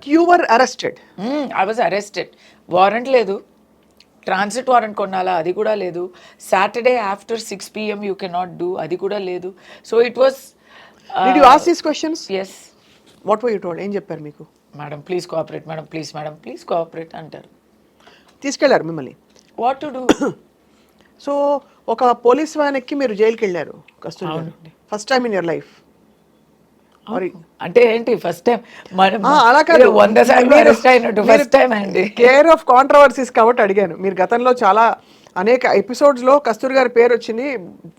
But you were arrested I was arrested warrant లేదు. Transit warrant కొనాలా అది కూడా లేదు. Saturday after six PM you can not do అది కూడా లేదు. So it was you ask these questions yes what were you told ఏం చెప్పారు మీకు? Madam please cooperate madam please madam please cooperate అంటారు. తీసుకెళ్ళారు మిమ్మల్ని. వాట్ టు డూ సో ఒక పోలీస్ వ్యాన్ ఎక్కి మీరు జైలుకి వెళ్ళారు గారు first time in your life మరి అంటే ఏంటి ఫస్ట్ టైం మనం అలా కాదు. వంద సార్లు అరెస్ట్ అయినట్టు ఫస్ట్ టైం అండి. కేర్ ఆఫ్ కాంట్రవర్సీస్ కాబట్టి అడిగాను. మీరు గతంలో చాలా అనేక ఎపిసోడ్స్లో కస్తూరి గారి పేరు వచ్చింది.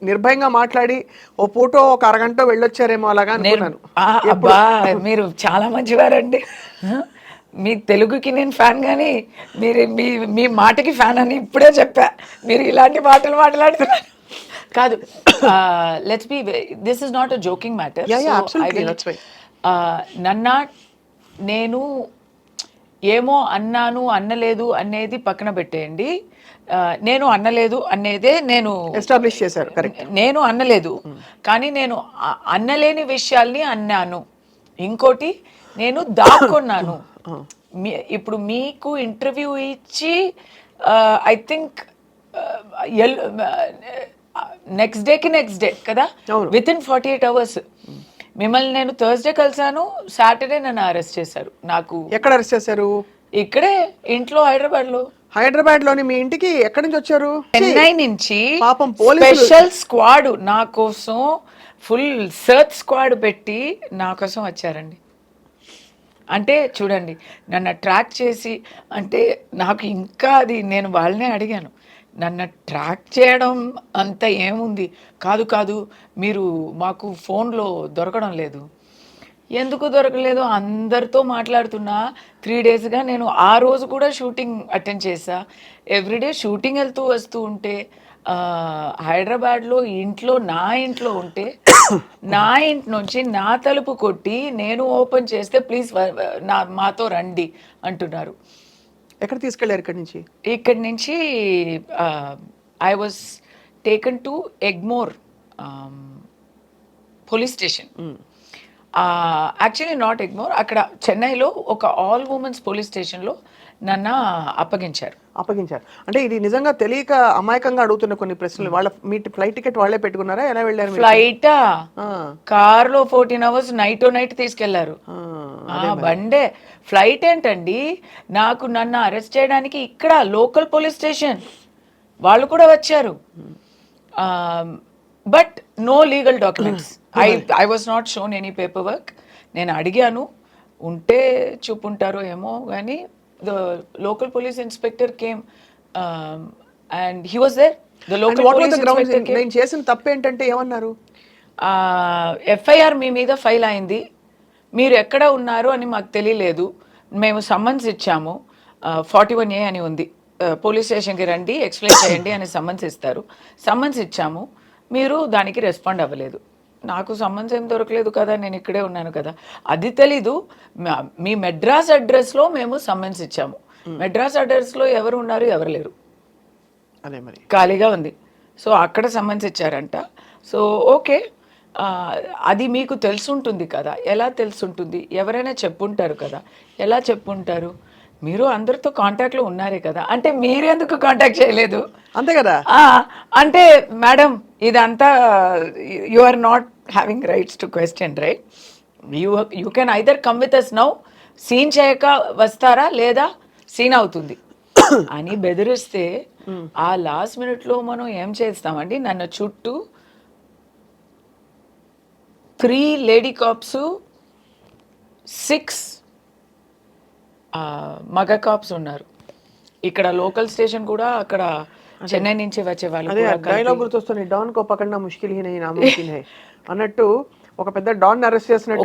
నిర్భయంగా మాట్లాడి ఓ పూటో ఒక అరగంట వెళ్ళొచ్చారేమో అలాగా అనుకున్నాను. ఆ, అబ్బా మీరు చాలా మంచివారండి? మీ తెలుగుకి నేను ఫ్యాన్ కానీ మీరు మీ మీ మాటకి ఫ్యాన్ అని ఇప్పుడే చెప్పా. మీరు ఇలాంటి మాటలు మాట్లాడుతున్నారు. కాదు let's be this is not a joking matter. నన్న నేను ఏమో అన్నాను అన్నలేదు అనేది పక్కన పెట్టేయండి. నేను అన్నలేదు అనేదే నేను ఎస్టాబ్లిష్ చేశారు కరెక్ట్ నేను అన్నలేదు. కానీ నేను అన్నలేని విషయాల్ని అన్నాను. ఇంకోటి నేను దాక్కున్నాను. మీ- ఇప్పుడు మీకు ఇంటర్వ్యూ ఇచ్చి ఐ థింక్ నెక్స్ట్ డేకి నెక్స్ట్ డే కదా. With in forty eight hours మిమ్మల్ని నేను థర్స్డే కలిసాను సాటర్డే నన్ను అరెస్ట్ చేశారు. నాకు ఎక్కడ అరెస్ట్ చేశారు? ఇక్కడే ఇంట్లో హైదరాబాద్లో. హైదరాబాద్లోని మీ ఇంటికి ఎక్కడి నుంచి వచ్చారు? చెన్నై నుంచి పాపం స్పెషల్ స్క్వాడ్ నా కోసం ఫుల్ సర్చ్ స్క్వాడ్ పెట్టి నా కోసం వచ్చారండి. అంటే చూడండి నన్ను ట్రాక్ చేసి అంటే నాకు ఇంకా అది నేను వాళ్ళనే అడిగాను. నన్ను ట్రాక్ చేయడం అంత ఏముంది? కాదు కాదు మీరు మాకు ఫోన్లో దొరకడం లేదు. ఎందుకు దొరకలేదు? అందరితో మాట్లాడుతున్నా. త్రీ డేస్గా నేను ఆ రోజు కూడా షూటింగ్ అటెండ్ చేశా. ఎవ్రీడే షూటింగ్ వెళ్తూ వస్తూ ఉంటే హైదరాబాద్లో ఇంట్లో నా ఇంట్లో ఉంటే నా ఇంటి నుంచి నా తలుపు కొట్టి నేను ఓపెన్ చేస్తే ప్లీజ్ నా మాతో రండి అంటున్నారు. ఎక్కడ తీసుకెళ్ళారు ఇక్కడి నుంచి? ఇక్కడి నుంచి I was taken to Egmore police station actually not Egmore అక్కడ చెన్నైలో ఒక ఆల్ ఉమెన్స్ పోలీస్ స్టేషన్లో నన్ను అప్పగించారు. అప్పగించారు. అంటే ఇది నిజంగా తెలియక అమాయకంగా అడుగుతున్న కొన్ని ప్రశ్నలు. వాళ్ళ మీ ఫ్లైట్ టికెట్ వాళ్ళే పెట్టుకున్నారా? ఎలా వెళ్ళారు? ఫ్లైటా కార్లో ఫోర్టీన్ అవర్స్ నైట్ నైట్ తీసుకెళ్ళారు. బండే. ఫ్లైట్ ఏంటండి? నాకు నన్ను అరెస్ట్ చేయడానికి ఇక్కడ లోకల్ పోలీస్ స్టేషన్. వాళ్ళు కూడా వచ్చారు. But no legal documents. I I was not shown any paper work. నేను అడిగాను ఉంటే చూపుంటారో ఏమో కానీ the local police inspector came and he was there. The local నేను చేసిన తప్పు ఏంటంటే ఏమన్నారు ఎఫ్ఐఆర్ మీ మీద ఫైల్ అయింది. మీరు ఎక్కడ ఉన్నారు అని మాకు తెలియలేదు. మేము సమ్మన్స్ ఇచ్చాము. ఫార్టీ వన్ ఏ అని ఉంది. పోలీస్ స్టేషన్కి రండి ఎక్స్ప్లెయిన్ చేయండి అని సమ్మన్స్ ఇస్తారు. సమ్మన్స్ ఇచ్చాము. మీరు దానికి రెస్పాండ్ అవ్వలేదు. నాకు సమ్మన్స్ ఏం దొరకలేదు కదా నేను ఇక్కడే ఉన్నాను కదా. అది తెలీదు. మా- మెడ్రాస్ అడ్రస్లో మేము సమ్మన్స్ ఇచ్చాము. మెడ్రాస్ అడ్రస్లో ఎవరు ఉన్నారు ఎవరు లేరు. అదే మరి. ఖాళీగా ఉంది. సో అక్కడ సమ్మన్స్ ఇచ్చారంట. సో ఓకే అది మీకు తెలుసుంటుంది కదా. ఎలా తెలుసుంటుంది? ఎవరైనా చెప్పుంటారు కదా. ఎలా చెప్పుంటారు? మీరు అందరితో కాంటాక్ట్లో ఉన్నారే కదా. అంటే మీరెందుకు కాంటాక్ట్ చేయలేదు? అంతే కదా. అంటే మేడం ఇదంతా you are not having rights to question right? You you can either come with us now. Scene చేయక వస్తారా లేదా? సీన్ అవుతుంది. అని బెదిరిస్తే ఆ లాస్ట్ మినిట్లో మనం ఏం చేస్తామండి? నన్ను చుట్టూ త్రీ లేడీ కాప్స్ సిక్స్ మగ కాప్స్ ఉన్నారు. ఇక్కడ లోకల్ స్టేషన్ కూడా అక్కడ చెన్నై నుంచి వచ్చే వాళ్ళు డైలాగ్ గుర్తొస్తుంది డాన్ కో పకడ్నా ముష్కిల్ హీ హై. అన్నట్టు ఒక పెద్ద డాన్ అరెస్ట్ చేసినట్టు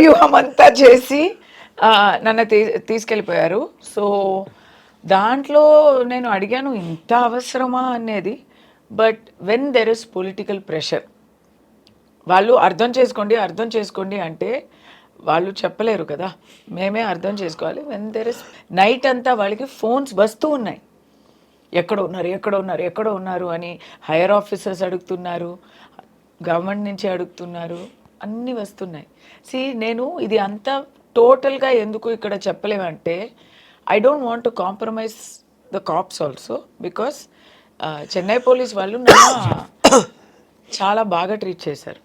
వ్యూహం అంతా చేసి నన్ను తీసుకెళ్ళిపోయారు. సో దాంట్లో నేను అడిగాను ఇంత అవసరమా? అనేది. But when there is political pressure వాళ్ళు అర్థం చేసుకోండి అర్థం చేసుకోండి అంటే వాళ్ళు చెప్పలేరు కదా. మేమే అర్థం చేసుకోవాలి. వెన్ దెర్ ఇస్ నైట్ అంతా వాళ్ళకి ఫోన్స్ వస్తూ ఉన్నాయి. ఎక్కడ ఉన్నారు ఎక్కడ ఉన్నారు ఎక్కడ ఉన్నారు అని హైయర్ ఆఫీసర్స్ అడుగుతున్నారు గవర్నమెంట్ నుంచి అడుగుతున్నారు అన్నీ వస్తున్నాయి. సి నేను ఇది అంతా టోటల్గా ఎందుకు ఇక్కడ చెప్పలేమంటే I don't want to compromise the cops also because Chennai police వాళ్ళు నన్ను చాలా బాగా ట్రీట్ చేశారు.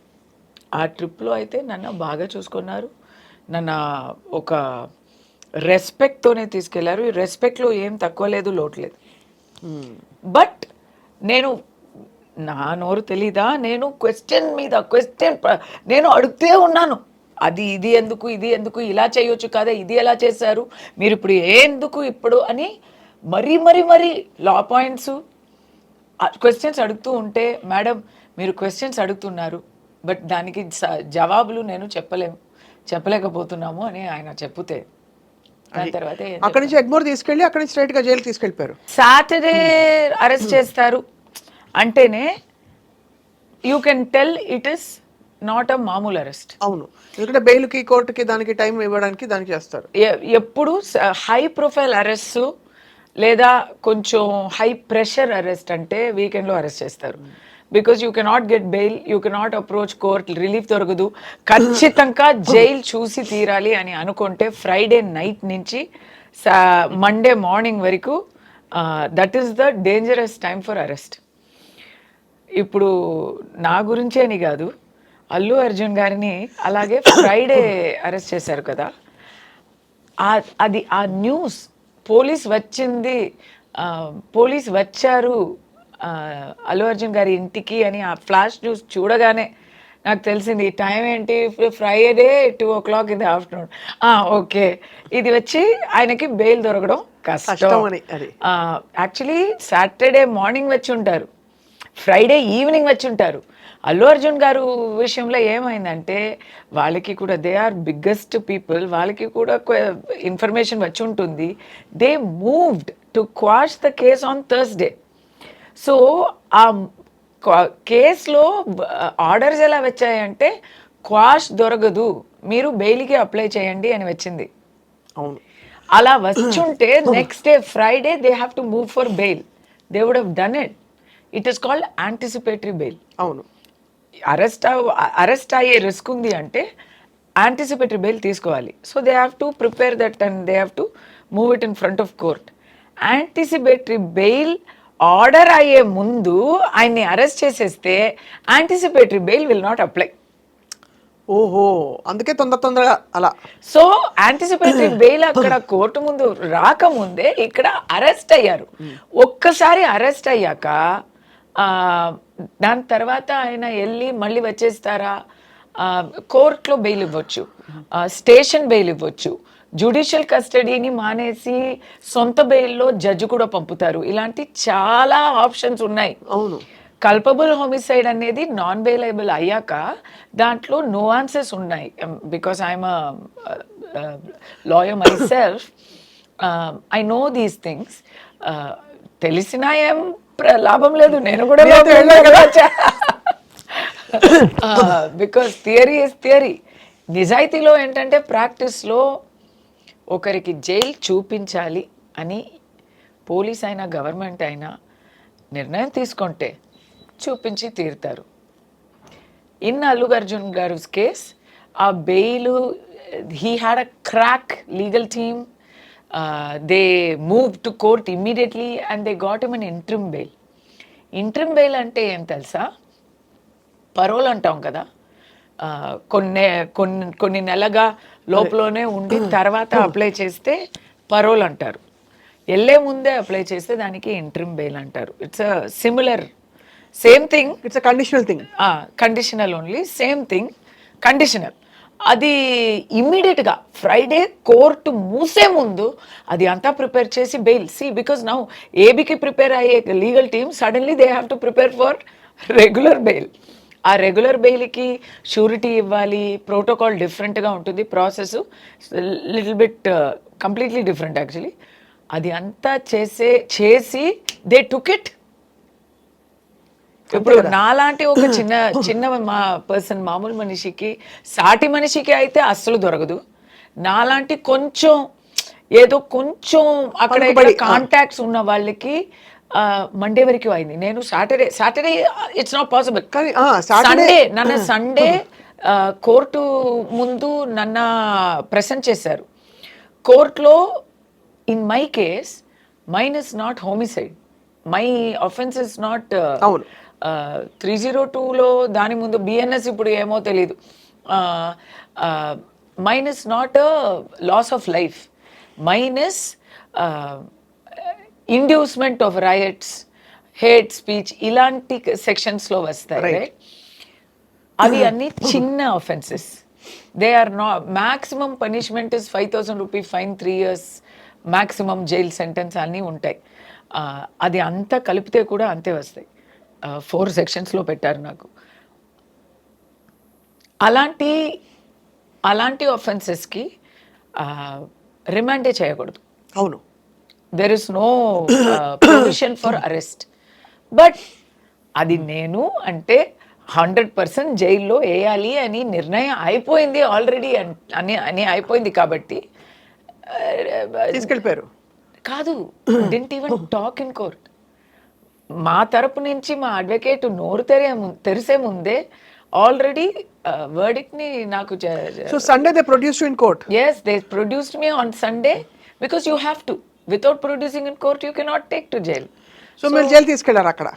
ఆ ట్రిప్లో అయితే నన్ను బాగా చూసుకున్నారు. నన్ను ఒక రెస్పెక్ట్తోనే తీసుకెళ్ళారు. ఈ రెస్పెక్ట్లో ఏం తక్కువ లేదు లోటు లేదు. బట్ నేను నా నోరు తెలీదా? నేను క్వశ్చన్ మీద క్వశ్చన్ నేను అడుగుతూ ఉన్నాను. అది ఇది ఎందుకు ఇది ఎందుకు ఇలా చేయొచ్చు కదా ఇది ఎలా చేశారు మీరు ఇప్పుడు ఎందుకు ఇప్పుడు అని మరీ మరీ మరీ లా పాయింట్స్ క్వశ్చన్స్ అడుగుతూ ఉంటే మేడం మీరు క్వశ్చన్స్ అడుగుతున్నారు. బట్ దానికి జవాబులు నేను చెప్పలేము. చెప్పలేకపోతున్నాము అని ఆయన చెప్తే దాని తర్వాత అక్కడి నుంచి ఎగ్మోర్ తీసుకెళ్ళి అక్కడి నుంచి స్ట్రైట్గా జైలుకి తీసుకెళ్ళిపోయారు. సాటర్డే అరెస్ట్ చేస్తారు. అంటేనే you can tell it is not a మామూలు అరెస్ట్. అవును. ఎందుకంటే బెయిల్కి కోర్టుకి దానికి టైం ఇవ్వడానికి దానికి చేస్తారు. ఎప్పుడు హై ప్రొఫైల్ అరెస్ట్ లేదా కొంచెం హై ప్రెషర్ అరెస్ట్ అంటే వీకెండ్లో అరెస్ట్ చేస్తారు. Because you cannot get bail you cannot approach court relief దొరకదు. ఖచ్చితంగా జైలు చూసి తీరాలి అని అనుకుంటే ఫ్రైడే నైట్ నుంచి మండే మార్నింగ్ వరకు that is the dangerous time for arrest ఇప్పుడు నా గురించే అని కాదు అల్లు అర్జున్ గారిని అలాగే ఫ్రైడే అరెస్ట్ చేశారు కదా. అది ఆ న్యూస్ పోలీస్ వచ్చింది పోలీస్ వచ్చారు అల్లు అర్జున్ గారి ఇంటికి అని ఆ ఫ్లాష్ న్యూస్ చూడగానే నాకు తెలిసింది ఈ టైం ఏంటి? Friday two o'clock in the afternoon. Okay. ఇది వచ్చి ఆయనకి బెయిల్ దొరకడం కష్టం. అని యాక్చువల్లీ సాటర్డే మార్నింగ్ వచ్చి ఉంటారు. ఫ్రైడే ఈవినింగ్ వచ్చి ఉంటారు. అల్లు అర్జున్ గారు విషయంలో ఏమైందంటే వాళ్ళకి కూడా దే ఆర్ బిగ్గెస్ట్ పీపుల్ వాళ్ళకి కూడా ఇన్ఫర్మేషన్ వచ్చి ఉంటుంది. They moved to quash the case on Thursday so ఆ కేసులో ఆర్డర్స్ ఎలా వచ్చాయంటే క్వాష్ దొరకదు మీరు బెయిల్కి అప్లై చేయండి అని వచ్చింది. అవును. అలా వచ్చుంటే next day Friday they have to move for bail they would have done it it is called anticipatory bail అవును. అరెస్ట్ అరెస్ట్ అయ్యే రిస్క్ ఉంది అంటే యాంటిసిపేటరీ బెయిల్ తీసుకోవాలి. So they have to prepare that and they have to move it in front of court anticipatory bail order అయ్యే ముందు ఆయన్ని arrest చేసేస్తే anticipatory bail will not apply ఓహో అందుకే తొందర తొందరగా అలా. సో యాంటిసిపేటరీ బెయిల్ అక్కడ కోర్టు ముందు రాకముందే ఇక్కడ అరెస్ట్ అయ్యారు. ఒక్కసారి అరెస్ట్ అయ్యాక దాని తర్వాత ఆయన వెళ్ళి మళ్ళీ వచ్చేస్తారా? కోర్టులో బెయిల్ ఇవ్వచ్చు. స్టేషన్ బెయిల్ ఇవ్వచ్చు. జుడిషియల్ కస్టడీని మానేసి సొంత బెయిల్లో జడ్జి కూడా పంపుతారు. ఇలాంటి చాలా ఆప్షన్స్ ఉన్నాయి. అవును. కల్పబుల్ హోమిసైడ్ అనేది నాన్ బెయిలబుల్ అయ్యాక దాంట్లో నోఆన్సెస్ ఉన్నాయి. Um, because I'm lawyer myself I know these things. తెలిసినా ఏం లాభం లేదు. నేను కూడా. Because theory is theory. నిజాయితీలో ఏంటంటే ప్రాక్టీస్లో ఒకరికి జైలు చూపించాలి అని పోలీస్ అయినా గవర్నమెంట్ అయినా నిర్ణయం తీసుకుంటే చూపించి తీరుతారు. ఇన్ అల్లు అర్జున్ గారు కేస్ ఆ bail he had a crack legal team they move to court immediately and they got him an interim bail. Interim bail అంటే ఏం తెలుసా? పరోల్ అంటాం కదా. కొన్ని కొన్ని కొన్ని నెలగా లోపలనే ఉండి తర్వాత అప్లై చేస్తే పరోల్ అంటారు. వెళ్ళే ముందే అప్లై చేస్తే దానికి ఇంట్రిమ్ బెయిల్ అంటారు. It's similar same thing it's a conditional thing conditional only same thing conditional అది ఇమ్మీడియట్గా ఫ్రైడే కోర్టు మూసే ముందు అది అంతా ప్రిపేర్ చేసి బెయిల్ సి బికాస్ నౌ ఏబీకి ప్రిపేర్ అయ్యే legal team suddenly they have to prepare for regular bail ఆ రెగ్యులర్ బెయిల్కి షూరిటీ ఇవ్వాలి ప్రోటోకాల్ డిఫరెంట్గా ఉంటుంది process little bit completely different actually అది అంతా చేసే చేసి దే టుక్ ఇట్ ఇప్పుడు నాలాంటి ఒక చిన్న చిన్న మా పర్సన్ మామూలు మనిషికి సాటి మనిషికి అయితే అస్సలు దొరకదు. నాలాంటి కొంచెం ఏదో కొంచెం అక్కడ. కాంటాక్ట్స్ ఉన్న వాళ్ళకి మండే వరకు అయింది. నేను Saturday Saturday it's not possible కానీ, సండే నన్ను సండే కోర్టు ముందు నన్ను ప్రెసెంట్ చేశారు. కోర్టులో in my case mine is not homicide my offence is not. Three zero టూలో దాని ముందు బిఎన్ఎస్ ఇప్పుడు ఏమో తెలీదు. Mine is not loss of life mine is inducement of rights hate speech ఇలాంటి సెక్షన్స్లో వస్తాయి right? అవి అన్ని చిన్న ఆఫెన్సెస్ దే ఆర్ నా maximum punishment is five thousand rupee fine three years maximum jail sentence అన్నీ ఉంటాయి. అది అంతా కలిపితే కూడా అంతే వస్తాయి. ఫోర్ సెక్షన్స్లో పెట్టారు నాకు. అలాంటి అలాంటి ఆఫెన్సెస్కి రిమాండే చేయకూడదు. అవును. There is no provision for arrest but అది నేను అంటే హండ్రెడ్ పర్సెంట్ జైల్లో వేయాలి అని నిర్ణయం అయిపోయింది ఆల్రెడీ అని అని అయిపోయింది కాబట్టి తీసుకెళ్ళిపోయారు. కాదు didn't even talk in court మా తరపు నుంచి మా అడ్వకేట్ నోరు తెరే తెరిసే ముందే ఆల్రెడీ వర్డిక్ట్ని నాకు so Sunday they produce in court yes they produced me on Sunday because you have to without producing in court you cannot take to jail so మీరు jail తీసుకెళ్ళారు అక్కడ?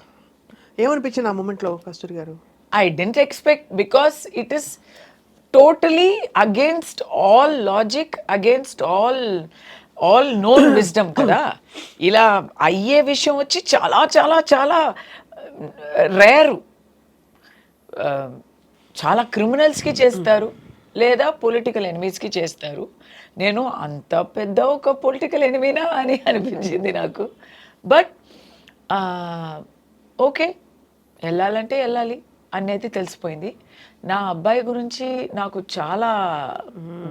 ఏమనిపించింది ఆ మూమెంట్లో కస్తూరి గారు? I didn't expect because it is totally against all logic, against all all known wisdom కదా. ఇలా అయ్యే విషయం వచ్చి చాలా చాలా చాలా రేరు చాలా క్రిమినల్స్కి చేస్తారు. లేదా పొలిటికల్ ఎనిమీస్కి చేస్తారు. నేను అంత పెద్ద ఒక పొలిటికల్ ఎనిమీనా అని అనిపించింది నాకు. బట్ ఓకే వెళ్ళాలంటే వెళ్ళాలి అనేది తెలిసిపోయింది. నా అబ్బాయి గురించి నాకు చాలా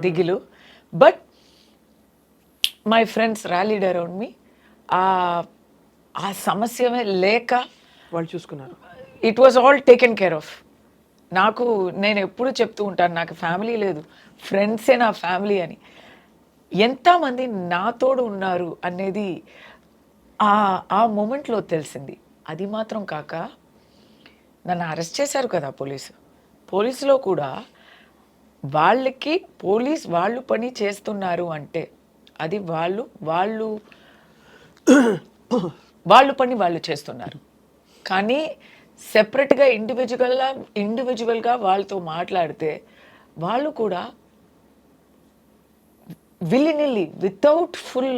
దిగులు. But my friends rallied around me ఆ సమస్యమే లేక వాళ్ళు చూసుకున్నారు. It was all taken care of నాకు నేను ఎప్పుడు చెప్తూ ఉంటాను నాకు ఫ్యామిలీ లేదు. ఫ్రెండ్సే నా ఫ్యామిలీ అని. ఎంతమంది నాతోడు ఉన్నారు అనేది ఆ ఆ మూమెంట్లో తెలిసింది. అది మాత్రం కాక నన్ను అరెస్ట్ చేశారు కదా పోలీసు. పోలీసులో కూడా వాళ్ళకి పోలీస్ వాళ్ళు పని చేస్తున్నారు అంటే అది వాళ్ళు వాళ్ళు వాళ్ళు పని వాళ్ళు చేస్తున్నారు. కానీ సెపరేట్గా ఇండివిజువల్గా ఇండివిజువల్గా వాళ్ళతో మాట్లాడితే వాళ్ళు కూడా విల్లినిల్లి వితౌట్ ఫుల్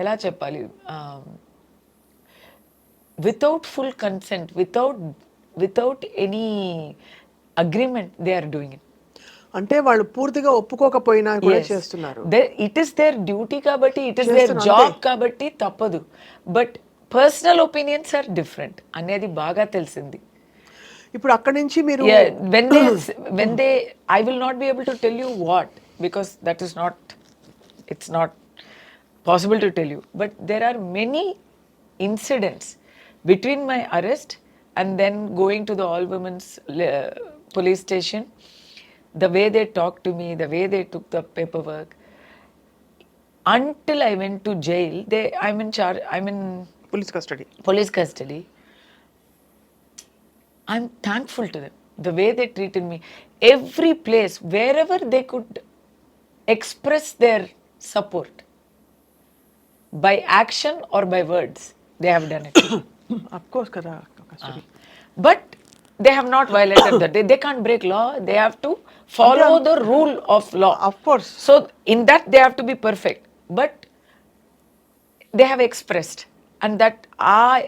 ఎలా చెప్పాలి? Without full consent without without any agreement they are doing it అంటే వాళ్ళు పూర్తిగా ఒప్పుకోకపోయినా కూడా చేస్తున్నారు. ఇట్ ఇస్ దేర్ డ్యూటీ కాబట్టి ఇట్ ఇస్ దేర్ జాబ్ కాబట్టి తప్పదు. But personal opinions are different అనేది బాగా తెలిసింది ఇప్పుడు అక్కడి నుంచి మీరు when they when they I will not be able to tell you what because that is not it's not possible to tell you. But there are many incidents between my arrest and then going to the all women's uh, police station, the way they talked to me, the way they took the paperwork. Until I went to jail, they I'm in charge. I'm in police custody. Police custody. I'm thankful to them. The way they treated me, every place, wherever they could express their support by action or by words, they have done it. of course, custody. Ah. But they have not violated that. They, they can't break law. They have to follow the rule of law. Of course. So, in that, they have to be perfect. But they have expressed and that ఆ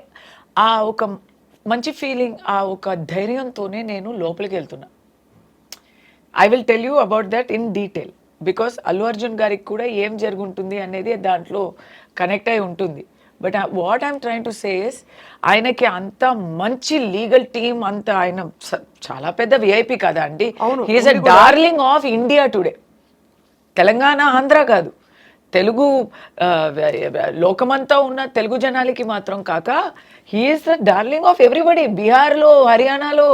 ఆ ఒక మంచి feeling ఆ ఒక ధైర్యంతోనే నేను లోపలికి వెళ్తున్నా. I will tell you about that in detail because Allu Arjun గారికి కూడా ఏం జరుగుంటుంది అనేది దాంట్లో కనెక్ట్ అయి ఉంటుంది. But what I'm trying to says ఆయనకి అంత మంచి లీగల్ టీమ్ అంత ఆయన చాలా పెద్ద విఐపి కదా అండి? He's a darling of India today Telangana Andhra కాదు. తెలుగు లోకమంతా ఉన్న తెలుగు జనాలకి మాత్రం కాక he's the darling of everybody బీహార్లో హర్యానాలో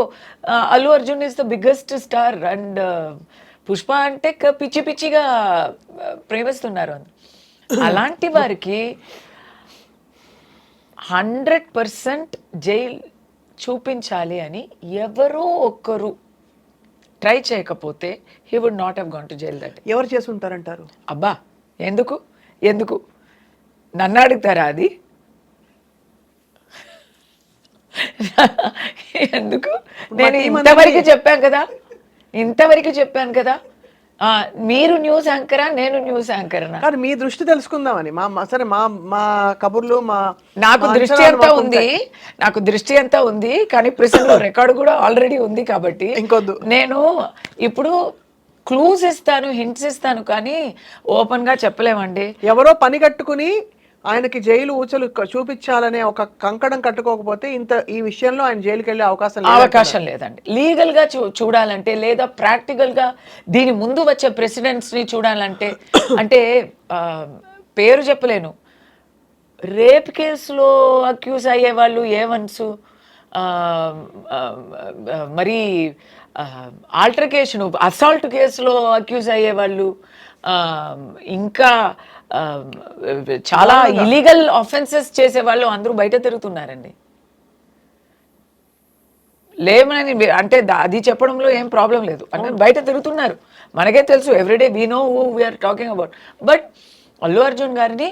Allu Arjun is the biggest star and Pushpa అంటే పిచ్చి పిచ్చిగా ప్రేమిస్తున్నారు. అలాంటి వారికి హండ్రెడ్ పర్సెంట్ జైల్ చూపించాలి అని ఎవరో ఒక్కరు ట్రై చేయకపోతే he would not have gone to jail that ఎవరు చేసి ఉంటారంటారు? అబ్బా! ఎందుకు? ఎందుకు? నన్ను అడుగుతారా అది? ఎందుకు? నేను ఇంతవరకు చెప్పాను కదా. ఇంతవరకు చెప్పాను కదా. ఆ, మీరు న్యూస్ యాంకరా నేను న్యూస్ యాంకర్నా? కానీ మీ దృష్టి తెలుసుకుందామని. మా సరే మా మా కబుర్లు మా నాకు దృష్టి మాకు ఉంది. నాకు దృష్టి అంతా ఉంది. కానీ ప్రెసెంట్ రికార్డు కూడా ఆల్రెడీ ఉంది కాబట్టి ఇంకొద్దు. నేను ఇప్పుడు క్లూస్ ఇస్తాను హింట్స్ ఇస్తాను కానీ ఓపెన్గా చెప్పలేమండి. ఎవరో పని కట్టుకుని ఆయనకి జైలు ఊచలు చూపించాలనే ఒక కంకణం కట్టుకోకపోతే ఇంత ఈ విషయంలో ఆయన జైలుకి వెళ్ళే అవకాశం అవకాశం లేదండి. లీగల్గా చూ చూడాలంటే లేదా ప్రాక్టికల్గా దీని ముందు వచ్చే ప్రెసిడెంట్స్ని చూడాలంటే అంటే పేరు చెప్పలేను. రేప్ కేసులో అక్యూజ్ అయ్యే వాళ్ళు ఏవన్స్ మరి ఆల్టర్కేషన్ అసాల్ట్ కేసులో అక్యూజ్ అయ్యే వాళ్ళు ఇంకా చాలా ఇలీగల్ ఆఫెన్సెస్ చేసే వాళ్ళు అందరూ బయట తిరుగుతున్నారండి. లేమని అంటే అది చెప్పడంలో ఏం ప్రాబ్లం లేదు. అంటే బయట తిరుగుతున్నారు. మనకే తెలుసు everyday we know who we're talking about but Allu Arjun గారిని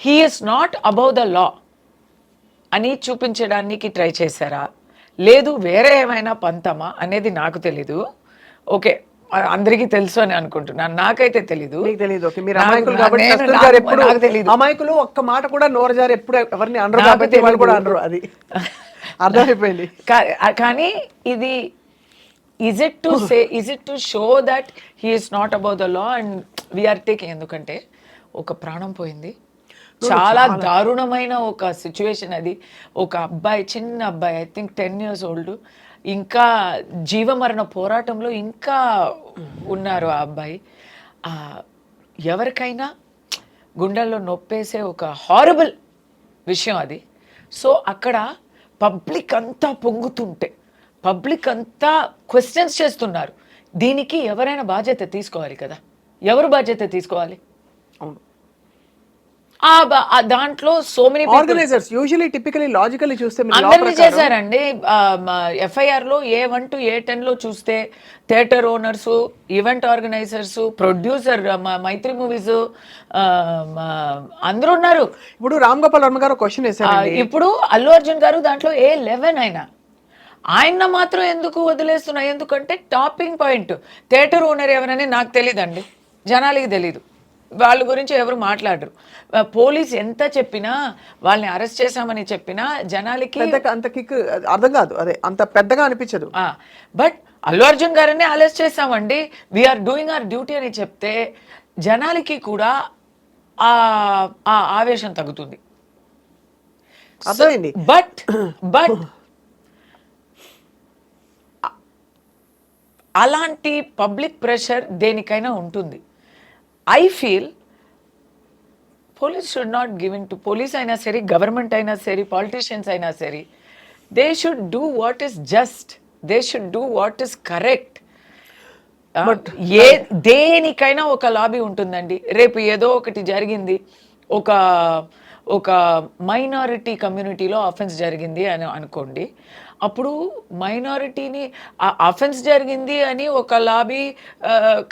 he is not above the law అని చూపించడానికి ట్రై చేశారా? లేదు వేరే ఏమైనా పంతమా అనేది నాకు తెలీదు. ఓకే అందరికీ తెలుసు అని అనుకుంటున్నాను నాకైతే తెలీదు. ఓకే మీరు అమాయకులు కాబట్టి తెలీదు. ఒక్క మాట కూడా నోరు జారి ఎప్పుడు ఎవరిని అనరు నాకు కాబట్టి వాళ్ళు కూడా తెలీదు. అనరు. అది అర్థమైపోయింది. కానీ ఇది is it to say is it to show that he's not about the law and we're taking ఎందుకంటే ఒక ప్రాణం పోయింది. చాలా దారుణమైన ఒక సిచ్యువేషన్ అది. ఒక అబ్బాయి చిన్న అబ్బాయి I think ten years old ఇంకా జీవమరణ పోరాటంలో ఇంకా ఉన్నారు ఆ అబ్బాయి. ఆ, ఎవరికైనా గుండెల్లో నొప్పేసే ఒక హారబుల్ విషయం అది. సో అక్కడ పబ్లిక్ అంతా పొంగుతుంటే పబ్లిక్ అంతా క్వశ్చన్స్ చేస్తున్నారు. దీనికి ఎవరైనా బాధ్యత తీసుకోవాలి కదా? ఎవరు బాధ్యత తీసుకోవాలి? దాంట్లో so many organisers usually typically logically చూస్తే అందరినీ చేశారండి. ఎఫ్ఐఆర్లో ఏ వన్ టు ఏ టెన్లో చూస్తే theatre owners event organisers producer Mythri movies అందరూ ఉన్నారు. ఇప్పుడు రామ్ గోపాల్ వర్మ గారు క్వశ్చన్ ఆ, వేశారండి. ఇప్పుడు అల్లు అర్జున్ గారు దాంట్లో ఏ లెవెన్ అయినా ఆయన మాత్రం ఎందుకు వదిలేస్తున్నా? ఎందుకంటే టాపింగ్ పాయింట్ థియేటర్ ఓనర్ ఎవరని నాకు తెలియదండి జనాలకి తెలీదు. వాళ్ళ గురించి ఎవరు మాట్లాడరు. పోలీస్ ఎంత చెప్పినా వాళ్ళని అరెస్ట్ చేశామని చెప్పినా జనాలకి అంత కిక్ అర్థం కాదు. అదే అంత పెద్దగా అనిపించదు. బట్ అల్లు అర్జున్ గారిని అరెస్ట్ చేసామండి వీఆర్ డూయింగ్ అవర్ డ్యూటీ అని చెప్తే జనాలకి కూడా ఆ ఆ ఆవేశం తగ్గుతుంది. అర్థమైంది. బట్ బట్ అలాంటి పబ్లిక్ ప్రెషర్ దేనికైనా ఉంటుంది. I feel police should not giving to police అయినా సరే గవర్నమెంట్ అయినా సరే పాలిటీషియన్స్ అయినా సరే they should do what is just they should do what is correct ఏ దేనికైనా ఒక లాబీ ఉంటుందండి. రేపు ఏదో ఒకటి జరిగింది ఒక ఒక మైనారిటీ కమ్యూనిటీలో అఫెన్స్ జరిగింది అని అనుకోండి అప్పుడు మైనారిటీని అఫెన్స్ జరిగింది అని ఒక లాబీ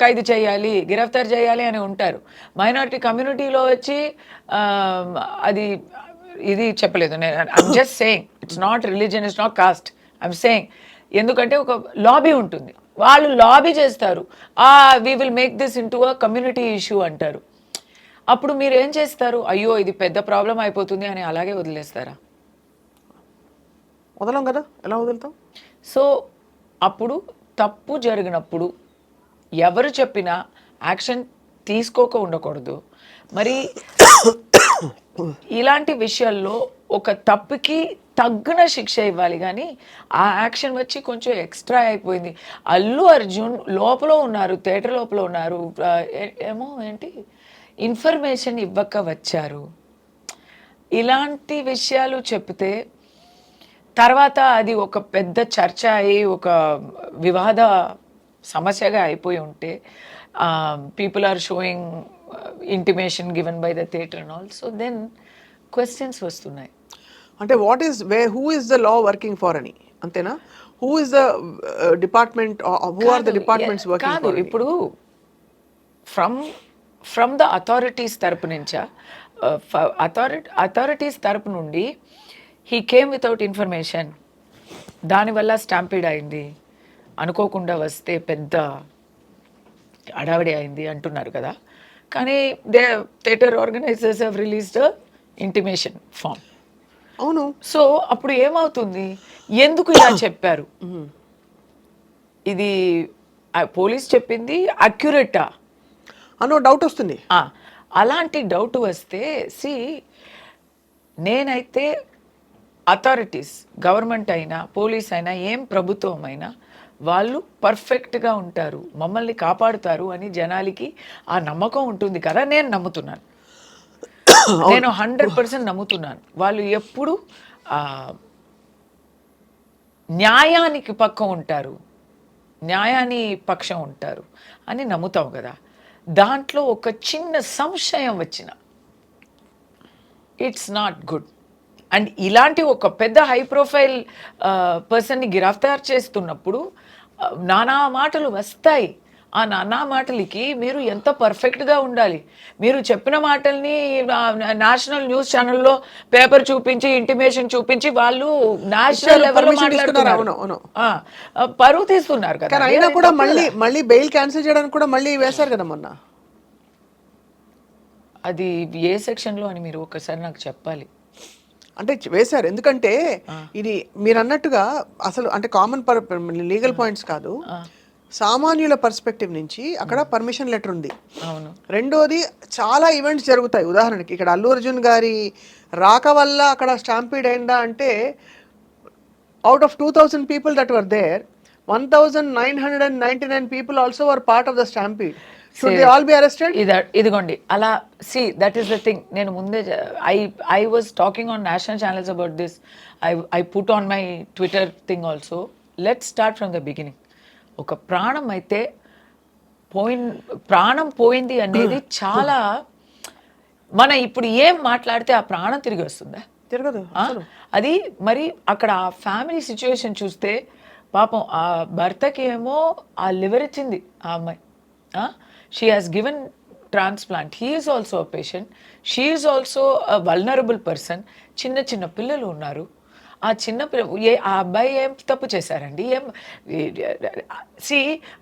ఖైదు చేయాలి గిరఫ్తార్ చేయాలి అని ఉంటారు. మైనారిటీ కమ్యూనిటీలో వచ్చి అది ఇది చెప్పలేదు. నేను I'm just saying it's not religion it's not caste I'm saying ఎందుకంటే ఒక లాబీ ఉంటుంది. వాళ్ళు లాబీ చేస్తారు. ఆ we will make this into a community issue అంటారు. అప్పుడు మీరు ఏం చేస్తారు? అయ్యో ఇది పెద్ద ప్రాబ్లం అయిపోతుంది అని అలాగే వదిలేస్తారా? వదలం కదా? ఎలా వదులుతాం సో అప్పుడు తప్పు జరిగినప్పుడు ఎవరు చెప్పినా యాక్షన్ తీసుకోక ఉండకూడదు. మరి ఇలాంటి విషయాల్లో ఒక తప్పుకి తగ్గిన శిక్ష ఇవ్వాలి కానీ ఆ యాక్షన్ వచ్చి కొంచెం ఎక్స్ట్రా అయిపోయింది. అల్లు అర్జున్ లోపల ఉన్నారు థియేటర్ లోపల ఉన్నారు. ఏ- ఏమో ఏంటి? ఇన్ఫర్మేషన్ ఇవ్వక వచ్చారు. ఇలాంటి విషయాలు చెప్తే తర్వాత అది ఒక పెద్ద చర్చ అయి ఒక వివాద సమస్యగా అయిపోయి ఉంటే people are showing intimation given by the theatre and all so then questions వస్తున్నాయి. అంటే what is way who is the law working for అని? అంతేనా? Who is the department who are the departments working కాదు ఇప్పుడు from from the authorities తరపు నుంచా authority authorities తరపు నుండి హీ కేమ్ వితౌట్ ఇన్ఫర్మేషన్ దానివల్ల స్టాంపీడ్ అయింది. అనుకోకుండా వస్తే పెద్ద అడావిడి అయింది అంటున్నారు కదా. కానీ they theatre organisers have released intimation form అవును. సో అప్పుడు ఏమవుతుంది? ఎందుకు ఇలా చెప్పారు? ఇది పోలీస్ చెప్పింది అక్యురేటా అనో డౌట్ వస్తుంది. అలాంటి డౌట్ వస్తే సి నేనైతే అథారిటీస్ గవర్నమెంట్ అయినా పోలీస్ అయినా ఏం ప్రభుత్వం అయినా వాళ్ళు పర్ఫెక్ట్గా ఉంటారు. మమ్మల్ని కాపాడుతారు అని జనాలకి ఆ నమ్మకం ఉంటుంది కదా నేను నమ్ముతున్నాను. నేను హండ్రెడ్ పర్సెంట్ నమ్ముతున్నాను. వాళ్ళు ఎప్పుడు న్యాయానికి పక్కం ఉంటారు. న్యాయాన్ని పక్షం ఉంటారు అని నమ్ముతాం కదా. దాంట్లో ఒక చిన్న సంశయం వచ్చిన. ఇట్స్ నాట్ గుడ్ అండ్ ఇలాంటి ఒక పెద్ద హై ప్రొఫైల్ పర్సన్ని గిరఫ్తార్ చేస్తున్నప్పుడు నానా మాటలు వస్తాయి. ఆ నానా మాటలకి మీరు ఎంత పర్ఫెక్ట్గా ఉండాలి. మీరు చెప్పిన మాటల్ని నేషనల్ న్యూస్ ఛానల్లో పేపర్ చూపించి ఇంటిమేషన్ చూపించి వాళ్ళు నేషనల్ లెవెల్లో తీసుకున్నారు, మాట్లాడుతున్నారు. పరువు తీస్తున్నారు కదా. అయినా కూడా మళ్ళీ. మళ్ళీ బెయిల్ క్యాన్సిల్ చేయడానికి కూడా మళ్ళీ వేశారు కదా మొన్న? అది ఏ సెక్షన్లో అని మీరు ఒకసారి నాకు చెప్పాలి. అంటే వేశారు. ఎందుకంటే ఇది మీరు అన్నట్టుగా అసలు అంటే కామన్ లీగల్ పాయింట్స్ కాదు. సామాన్యుల పర్స్పెక్టివ్ నుంచి అక్కడ పర్మిషన్ లెటర్ ఉంది. రెండోది చాలా ఈవెంట్స్ జరుగుతాయి. ఉదాహరణకి ఇక్కడ అల్లు అర్జున్ గారి రాక వల్ల అక్కడ స్టాంపీడ్ అయిందా అంటే out of two thousand people that were there one thousand nine hundred and ninety nine people also were part of the stampede should they all be arrested ఇది ఇదిగోండి అలా see that is the thing నేను ముందే I I was talking on national channels about this I I put on my Twitter thing also let start from the beginning ఒక ప్రాణం అయితే పోయిన్ ప్రాణం పోయింది అనేది చాలా మన ఇప్పుడు ఏం మాట్లాడితే ఆ ప్రాణం తిరిగి వస్తుందా? తిరగదు? అది మరి అక్కడ ఆ ఫ్యామిలీ సిచ్యువేషన్ చూస్తే పాపం ఆ భర్తకి ఏమో ఆ లివర్ ఇచ్చింది ఆ అమ్మాయి. She has given transplant he's also a patient she's also a vulnerable person చిన్న చిన్న పిల్లలు ఉన్నారు. ఆ చిన్న పిల్ల ఏ ఆ అబ్బాయి ఏం తప్పు చేశారండి? ఏం సి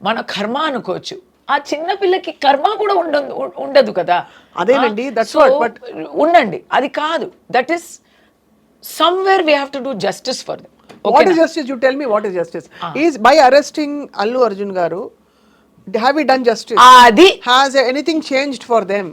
మన కర్మ అనుకోవచ్చు. ఆ చిన్న పిల్లకి కర్మ కూడా ఉండదు ఉండదు కదా. అదేనండి, ఉండండి. అది కాదు. That is somewhere we have to do justice for them what is justice you tell me what is justice is by arresting Allu Arjun garu have you done justice అది has anything changed for them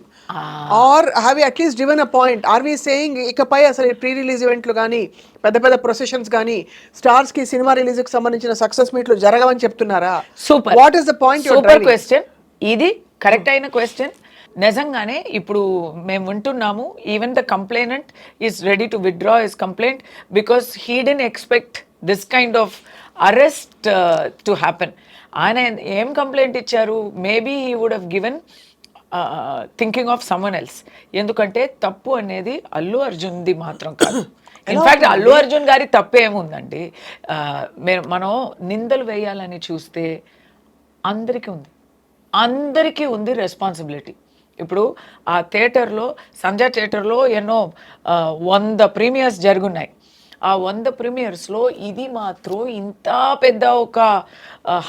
or have you at least given a point or we saying ఇకపై అసలు pre release ఈవెంట్లు కానీ పెద్ద పెద్ద processions కానీ స్టార్స్కి cinema రిలీజ్కి సంబంధించిన సక్సెస్ మీట్లు జరగవని చెప్తున్నారా super what is the point super question ఇది కరెక్ట్ అయిన క్వశ్చన్ నిజంగానే ఇప్పుడు మేము వింటున్నాము even the complainant is ready to withdraw is complaint because he didn't expect this kind of arrest to happen ఆయన ఏం కంప్లైంట్ ఇచ్చారు? Maybe he would have given thinking of someone else ఎందుకంటే తప్పు అనేది అల్లు అర్జున్ది మాత్రం కాదు. ఇన్ఫాక్ట్ అల్లు అర్జున్ గారి తప్పేముందండి మనం నిందలు వేయాలని చూస్తే అందరికీ ఉంది. అందరికీ ఉంది రెస్పాన్సిబిలిటీ ఇప్పుడు ఆ థియేటర్లో సంజయ్ థియేటర్లో ఎన్నో వంద ప్రీమియర్స్ జరుగున్నాయి. ఆ వంద ప్రీమియర్స్లో ఇది మాత్రం ఇంత పెద్ద ఒక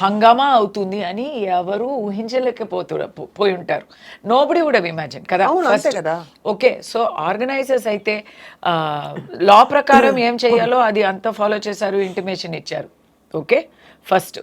హంగామా అవుతుంది అని ఎవరు ఊహించలేకపోతు పోయి ఉంటారు. నోబడి వుడ్ ఇమాజిన్ కదా. కదా. ఓకే సో ఆర్గనైజర్స్ అయితే లా ప్రకారం ఏం చేయాలో అది అంతా ఫాలో చేశారు ఇంటిమేషన్ ఇచ్చారు. ఓకే? ఫస్ట్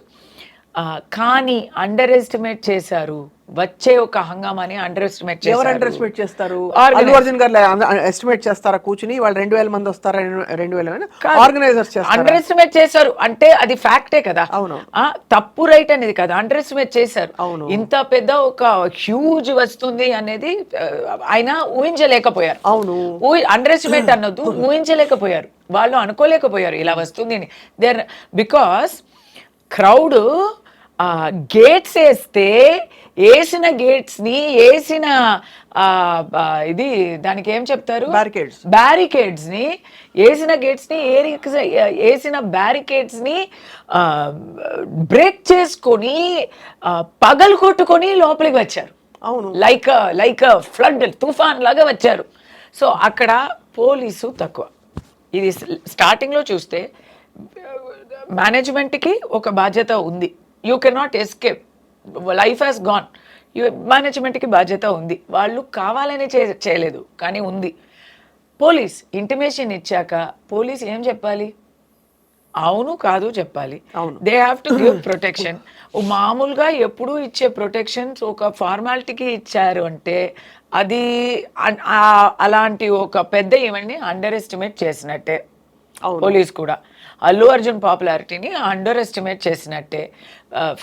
కానీ అండర్ ఎస్టిమేట్ చేశారు. వచ్చే ఒక హంగామాని అండర్ ఎస్టిమేట్ ఎవరు అండర్ ఎస్టిమేట్ చేస్తారు? అల్లు అర్జున్ గారు ఎస్టిమేట్ చేస్తారా కూర్చుని? వాళ్ళు రెండు వేల మంది వస్తారా? రెండు వేల ఆర్గనైజర్స్ చేస్తారు? అండర్ ఎస్టిమేట్ చేశారు. అంటే అది ఫ్యాక్టే కదా. అవును. ఆ, తప్పు రైట్ అనేది కదా. అండర్ ఎస్టిమేట్ చేశారు. అవును. ఇంత పెద్ద ఒక హ్యూజ్ వస్తుంది అనేది ఆయన ఊహించలేకపోయారు. అవును. అండర్ ఎస్టిమేట్ అన్నది ఊహించలేకపోయారు. వాళ్ళు అనుకోలేకపోయారు ఇలా వస్తుంది అని. దేర్ బికాస్ క్రౌడ్ గేట్స్ వేస్తే వేసిన గేట్స్ని వేసిన ఇది దానికి ఏం చెప్తారు. బ్యారికేడ్స్ని వేసిన గేట్స్ని వేసిన బ్యారికేడ్స్ని బ్రేక్ చేసుకొని పగలు కొట్టుకొని లోపలికి వచ్చారు. అవును. లైక్ లైక్ ఫ్లడ్ తుఫాన్ లాగా వచ్చారు. సో అక్కడ పోలీసు తక్కువ. ఇది స్టార్టింగ్లో చూస్తే మేనేజ్మెంట్కి ఒక బాధ్యత ఉంది. You cannot escape life has gone you మేనేజ్మెంట్కి బాధ్యత ఉంది. వాళ్ళు కావాలని చే చేయలేదు కానీ ఉంది. పోలీస్ ఇంటిమేషన్ ఇచ్చాక పోలీస్ ఏం చెప్పాలి? అవును కాదు చెప్పాలి. They have to give protection మామూలుగా ఎప్పుడు ఇచ్చే ప్రొటెక్షన్స్ ఒక ఫార్మాలిటీకి ఇచ్చారు అంటే అది అలాంటి ఒక పెద్ద ఈవెంట్ని అండర్ ఎస్టిమేట్ చేసినట్టే. పోలీస్ కూడా. అల్లు అర్జున్ పాపులారిటీని అండర్ ఎస్టిమేట్ చేసినట్టే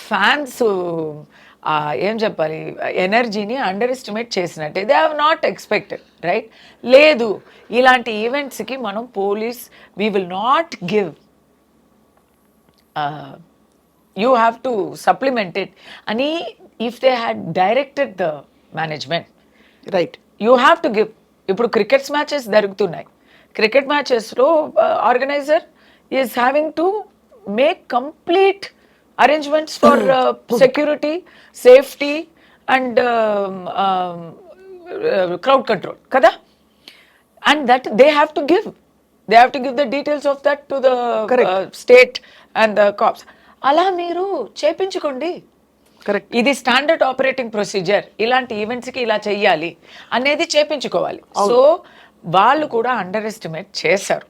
ఫ్యాన్స్ ఏం చెప్పాలి? ఎనర్జీని అండర్ ఎస్టిమేట్ చేసినట్టే. They have not expected right లేదు ఇలాంటి ఈవెంట్స్కి మనం police we will not give you have to supplement it అని if they had directed the management right you have to give ఇప్పుడు క్రికెట్స్ మ్యాచెస్ జరుగుతున్నాయి. Cricket మ్యాచెస్లో organiser is having to make complete arrangements for security safety and crowd control కదా and that they have to give they have to give the details of that to the state and the cops అలా మీరు చేపించుకోండి. Correct ఇది standard operating procedure ఇలాంటి ఈవెంట్స్కి ఇలా చెయ్యాలి అనేది చేపించుకోవాలి. సో వాళ్ళు కూడా అండర్ ఎస్టిమేట్ చేశారు.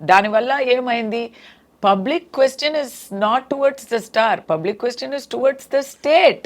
దానివల్ల ఏమైంది? Public question is not towards the star public question is towards the state